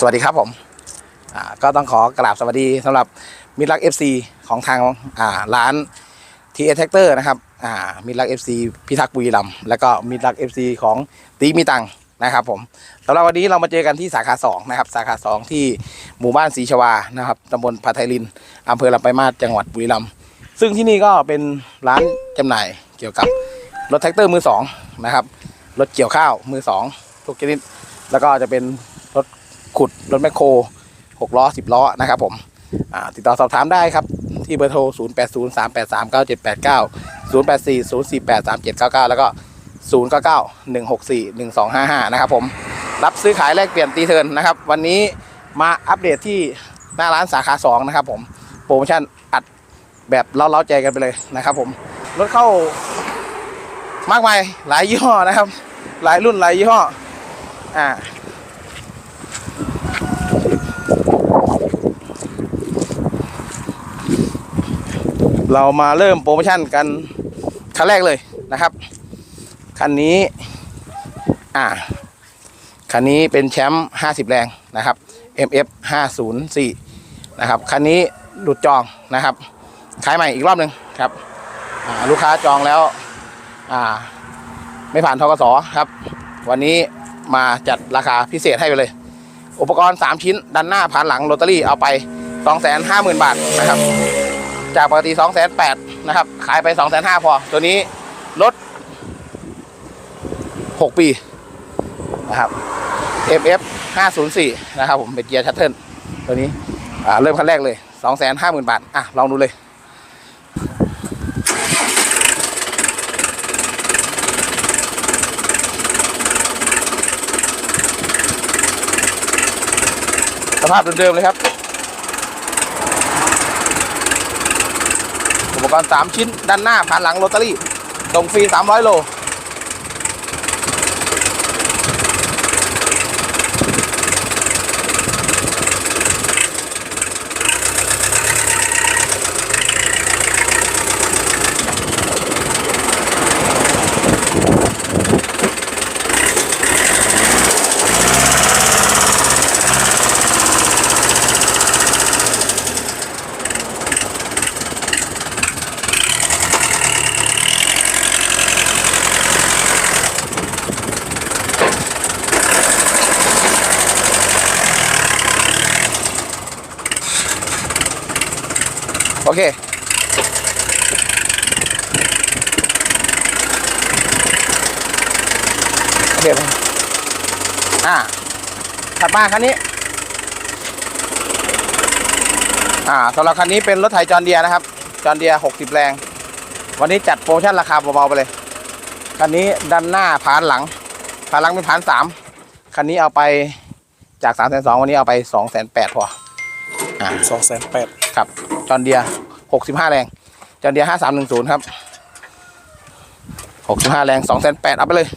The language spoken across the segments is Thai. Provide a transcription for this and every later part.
สวัสดีครับผมก็ต้องขอกราบสวัสดีสำหรับมิตรรัก FC ของทางร้านทีเอแท็กเตอร์นะครับมิตรรัก FC พิทักษ์บุรีรัมย์แล้วก็มิตรรัก FC ของตีมีตังนะครับผมสำหรับวันนี้เรามาเจอกันที่สาขา2นะครับสาขา 2 ที่หมู่บ้านศรีชวานะครับตำบลพาไทยลินอำเภอลำปลายมาศจังหวัดบุรีรัมย์ซึ่งที่นี่ก็เป็นร้านจำหน่ายเกี่ยวกับรถแท็กเตอร์มือสองนะครับรถเกี่ยวข้าวมือสองทุกชนิดแล้วก็จะเป็น ขุดรถแมคโครหกล้อสิบล้อนะครับผมติดต่อสอบถามได้ครับ ที่เบอร์โทร 0 8 0 3 8 3 9 7 8 9 0 8 4 0 4 8 3 7 9 9 แล้วก็ 0 9 9 1 6 4 1 2 5 5 นะครับผมรับซื้อขายแลกเปลี่ยนตีเทินนะครับ วันนี้มาอัปเดตที่หน้าร้านสาขา 2 นะครับผมโปรโมชั่นอัดแบบเล้าๆใจกันไปเลยนะครับผมรถเข้ามากมายหลายยี่ห้อนะครับ หลายรุ่นหลายยี่ห้ออ่า เรามาเริ่มโปรโมชั่นกันคันแรกเลยนะครับ คันนี้ อ่า คันนี้เป็นแชมป์ 50 แรงนะครับ MF 504นะครับ คันนี้หลุดจองนะครับ ขายใหม่อีกรอบหนึ่งครับ ลูกค้าจองแล้ว อ่า ไม่ผ่านทกสครับ วันนี้มาจัดราคาพิเศษให้ไปเลย อุปกรณ์ 3 ชิ้น ดันหน้าผ่านหลังโรตารี่เอาไป 250,000 บาทนะครับ จากปกติ2 8 0 0 0นะครับ ขายไป2 5 0 0 0พอ ตัวนี้ลด6ปี นะครับ MF 504 นะครับผมเป็นเกียร์ชัตเทิลตัวนี้เริ่มขั้นแรกเลย 250,000 บาท อะ ลองดูเลยสภาพเดิมๆเลยครับ อุปกรณ์ 3 ชิ้น ด้านหน้าผ่านหลังโรตารี่ส่งฟรี 300 โล โอเคโอเคไปอ่าถัดมาคันนี้ อ่าสำหรับคันนี้เป็นรถไถจอนเดียนะครับ จอนเดีย60แรง วันนี้จัดโปรโมชั่นราคาเบาๆไปเลย คันนี้ด้านหน้าผ่านหลังผ่านหลังเป็นผ่านสามคันนี้เอาไปจาก3 2 0 0 0วันนี้เอาไป2 8 0 0 0พอ อ่าสองแสนแปดครับ จอนเดียหกสิบห้าแรง จอนเดียห้าสามหนึ่งศูนย์ครับหกสิบห้าแรงสองแสนแปดเอาไปเลย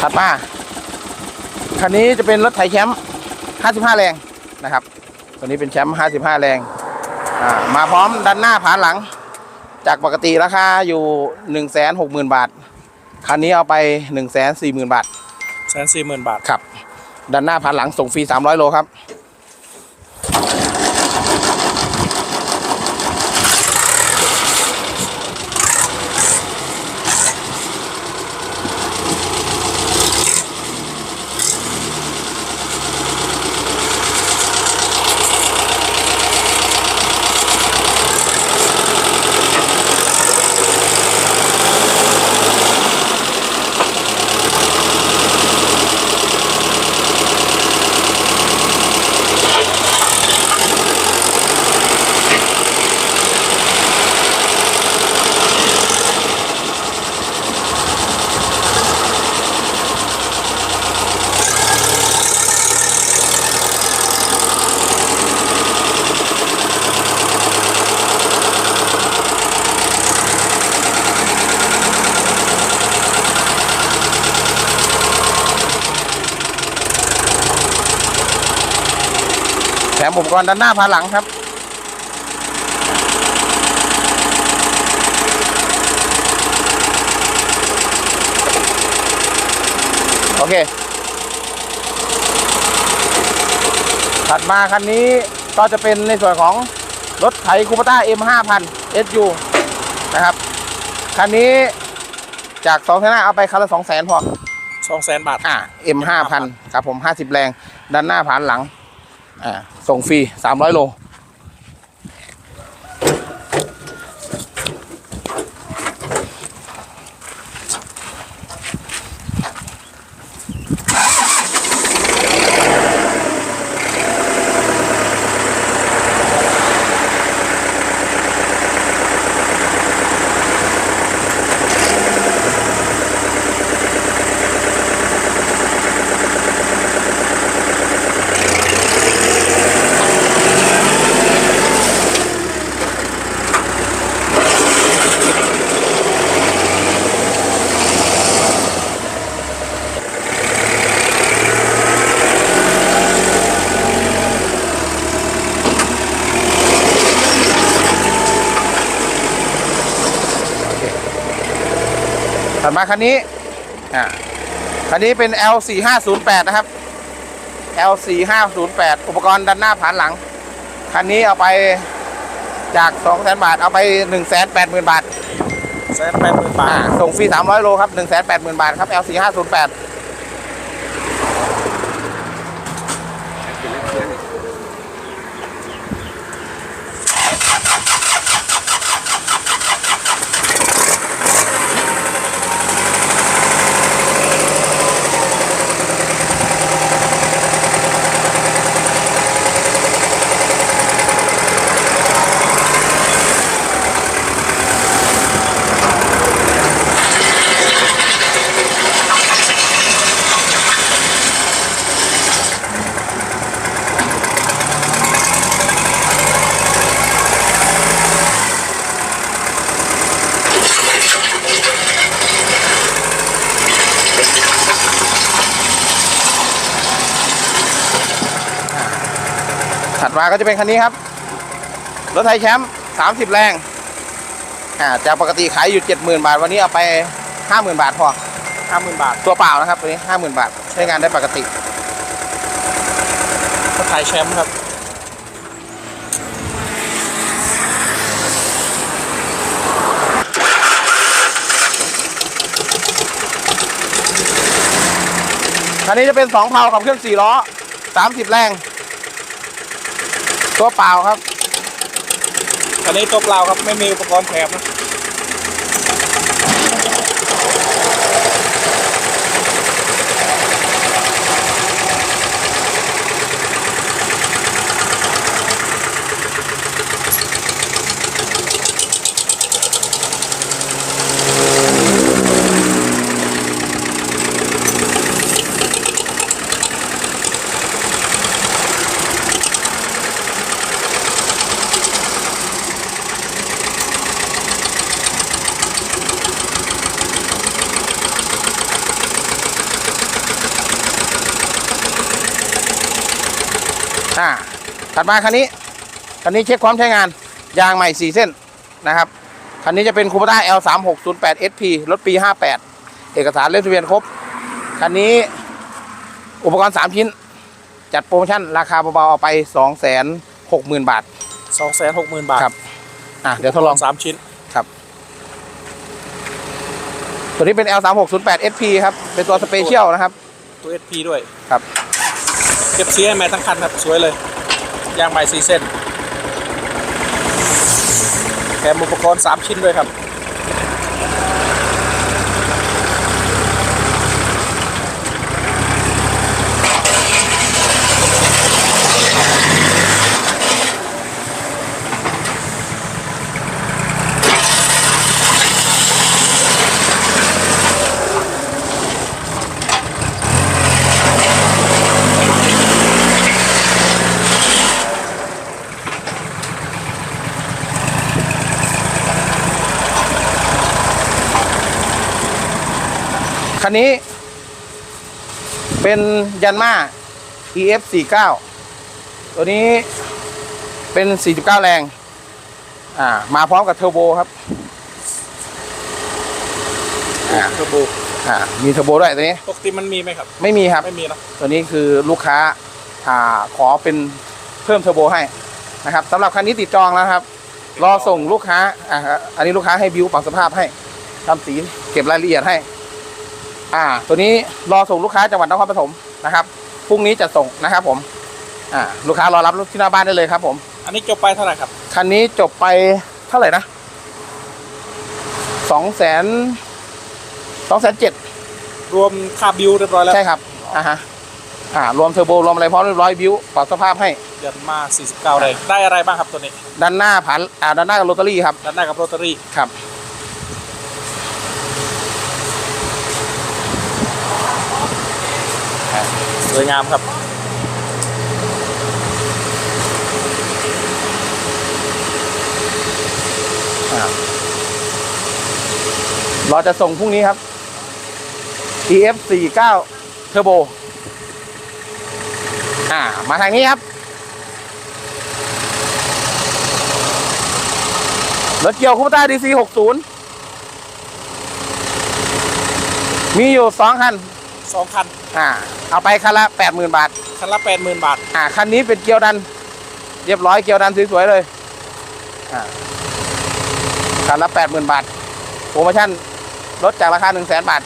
ถัดมาคันนี้จะเป็นรถไถแชมป์ 55 แรงนะครับ ตัวนี้เป็นแชมป์ 55 แรงอ่ามาพร้อมดันหน้าผ่านหลัง จากปกติราคาอยู่ 160,000 บาท คันนี้เอาไป 140,000 บาทแสนสี่หมื่นบาท ครับ ด้านหน้าผ่านหลังส่งฟรี 300 โลครับ อุปกรณ์ด้านหน้าพาหลังครับ โอเค ถัดมาคันนี้ก็จะเป็นในส่วนของรถไถคูปต้า M 5 0 0 SU นะครับ คันนี้จาก2องแสนเอาไปคันละ2 0 0แสนพอสองแสนบาท อ่า M 5 0 0 0 ครับผม 50 แรง ด้านหน้าผ่านหลังอ่า ส่งฟรี 300 โล มาคันนี้คันนี้เป็น L4508 นะครับ L4508 อุปกรณ์ดันหน้าผ่านหลัง คันนี้เอาไปจาก200,000บาท เอาไป 180,000 บาท แสนแปดหมื่นบาทส่งฟรี300 โลครับ 180,000 บาทครับ L4508 ถัดมาก็จะเป็นคันนี้ครับ รถไทยแชมป์30แรงอ่าจากปกติขายอยู่70,000บาท วันนี้เอาไป50,000บาทพอห้าหมื่นบาท ตัวเปล่านะครับตัวนี้50,000บาท ใช้งานได้ปกติรถไถแชมป์ครับคันนี้จะเป็น 2เพาขับเคลื่อน4ล้อ 30 แรง ตัวเปล่าครับอันนี้ตัวเปล่าครับไม่มีอุปกรณ์แถมนะ มาคันนี้ คันนี้เช็คความใช้งาน ยางใหม่ 4 เส้นนะครับ คันนี้จะเป็นคูปต้า L 3 6 0 8 SP รถปี 58 เอกสารเลขทะเบียนครบ คันนี้อุปกรณ์ 3 ชิ้น จัดโปรโมชั่นราคาเบาๆเอาไป 2 6 0 0 0 0 บาท สองแสนหกหมื่นบาทครับ อะเดี๋ยวทดลอง สามชิ้น ตัวนี้เป็น L 3 6 0 8 SP ครับ เป็นตัวสเปเชียลนะครับ ตัวเอสพีด้วยครับ เก็บสีให้แม่ทั้งคันครับ สวยเลย ยางใหม่สี่เส้นแถมอุปกรณ์สามชิ้นด้วยครับ คันนี้ เป็นยันมา EF 4 9ตัวนี้เป็น 49 แรง อ่า มาพร้อมกับเทอร์โบครับอ่าเทอร์โบอ่ามีเทอร์โบด้วยตัวนี้ ปกติมันมีไหมครับ ไม่มีครับ ไม่มีเนอะตัวนี้คือลูกค้า อ่า ขอเป็นเพิ่มเทอร์โบให้นะครับสำหรับคันนี้ติดจองแล้วครับ รอส่งลูกค้า อ่า อันนี้ลูกค้าให้บิวปรับสภาพให้ทำสีเก็บรายละเอียดให้ อ่า ตัวนี้รอส่งลูกค้าจังหวัดนครปฐมนะครับพรุ่งนี้จะส่งนะครับผมอ่าลูกค้ารอรับรถที่หน้าบ้านได้เลยครับผม อันนี้จบไปเท่าไหร่ครับ คันนี้จบไปเท่าไหร่นะสองแสนสองแสนเจ็ดรวมค่าบิวเรียบร้อยแล้ว ใช่ครับ อ่าฮะ อ่า รวมเทอร์โบ รวมอะไรพร้อมเรียบร้อยบิวปรับสภาพให้เดือนมา 49แรงได้อะไรบ้างครับตัวนี้ ด้านหน้าผ่านอ่า ด้านหน้ากับโรตารี่ครับ ด้านหน้ากับโรตารี่ ครับ สวยงามครับเราจะส่งพรุ่งนี้ครับ EF 49 Turbo อ่า มาทางนี้ครับ รถเกี่ยวคูปต้า DC 60 มีอยู่สองคัน2คัน อ่าเอาไปคันละ80,000บาทคันละ80,000บาท อ่าคันนี้เป็นเกียวดัน เรียบร้อยเกียวดันสวยๆเลยอ่าคันละ80,000บาทโปรโมชั่นลดจากราคา100,000บาท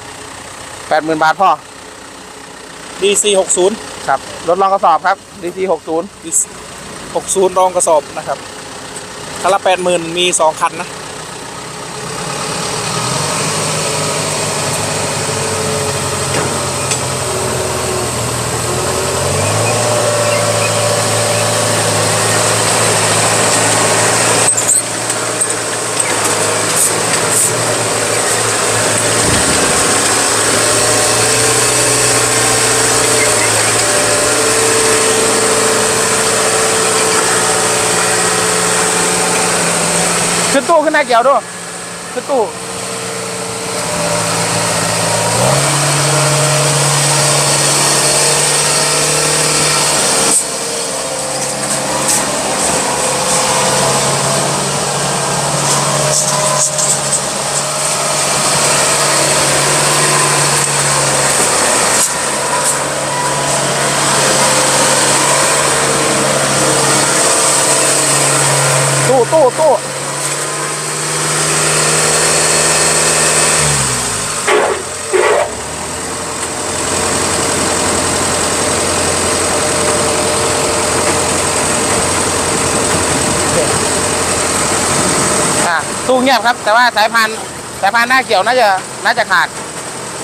80,000บาทพ่อ DC 60ครับรถรองกระสอบครับ DC 60 DC 60รองกระสอบนะครับคันละ80,000มี2คันนะขึ้นตู้ขึ้นห แม่เกี่ยวด้วยคือตู้ตู้ตู้ตู้อะ ตู้เงียบครับ แต่ว่าสายพานสายพานหน้าเกี่ยวน่าจะน่าจะขาด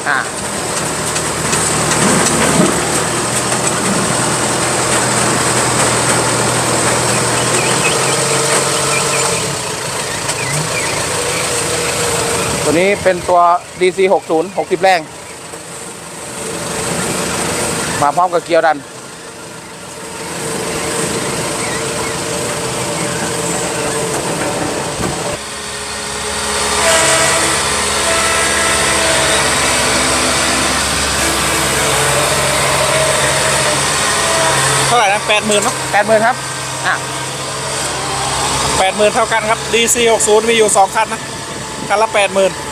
อ่าตัวนี้เป็นตัว DC 60 60 แรง มาพร้อมกับเกียร์ดัน เท่าไหร่นะ80,000เนาะ80,000ครับอะ80,000เท่ากันครับ DC 60มีอยู่2คันนะคันละ80,000